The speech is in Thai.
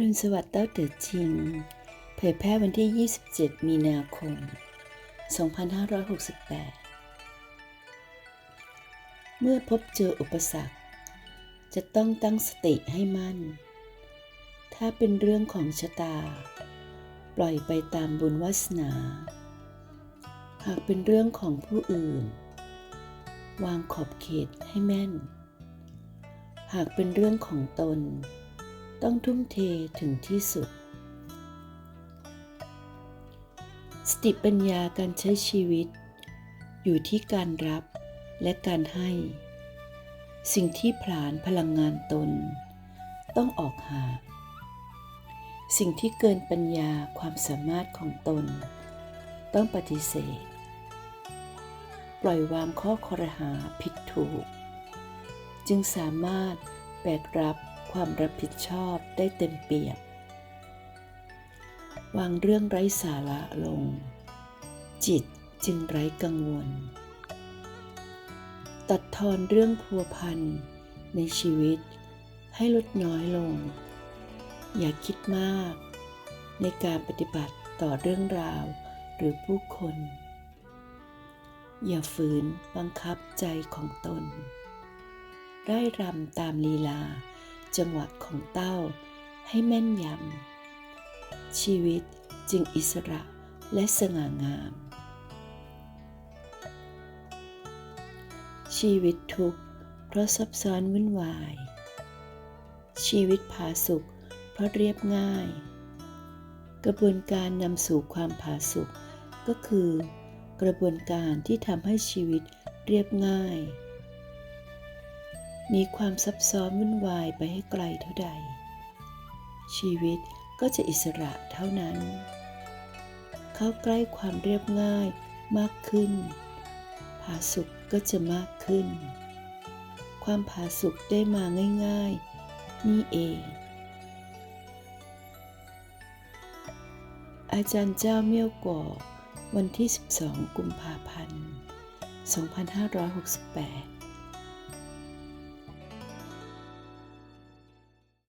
รุณสวัสดิ์เต้าเต๋อจริง เผยแพร่วันที่ 27 มีนาคม 2568 เมื่อพบเจออุปสรรค จะต้องตั้งสติให้มั่น ถ้าเป็นเรื่องของชะตา ปล่อยไปตามบุญวาสนา หากเป็นเรื่องของผู้อื่น วางขอบเขตให้แม่น หากเป็นเรื่องของตน ต้องทุ่มเทถึงที่สุด สติปัญญาการใช้ชีวิต อยู่ที่การรับและการให้ สิ่งที่ผลาญพลังงานตน ต้องออกหา สิ่งที่เกินปัญญาความสามารถของตน ต้องปฏิเสธ ปล่อยวางข้อคอรหาผิดถูก จึงสามารถแบกรับ ความรับผิดชอบได้เต็มเปี่ยม วางเรื่องไร้สาระลง จิตจึงไร้กังวล ตัดทอนเรื่องพัวพันในชีวิตให้ลดน้อยลง อย่าคิดมาก ในการปฏิบัติต่อเรื่องราวหรือผู้คน อย่าฝืนบังคับใจของตนไร่รำตามลีลา จังหวะของเต้าให้แม่นยำ ชีวิตจึงอิสระและสง่างาม ชีวิตทุกข์เพราะซับซ้อนวุ่นวาย ชีวิตผาสุกเพราะเรียบง่าย กระบวนการนำสู่ความผาสุกก็คือกระบวนการที่ทำให้ชีวิตเรียบง่าย มีความซับซ้อนวุ่นวายไปให้ไกลเท่าใด ชีวิตก็จะอิสระเท่านั้น เข้าใกล้ความเรียบง่ายมากขึ้น ผาสุกก็จะมากขึ้น ความผาสุกได้มาง่ายๆ นี่เอง อาจารย์เจ้าเมี่ยวก่อวันที่ 12 กุมภาพันธ์ 2568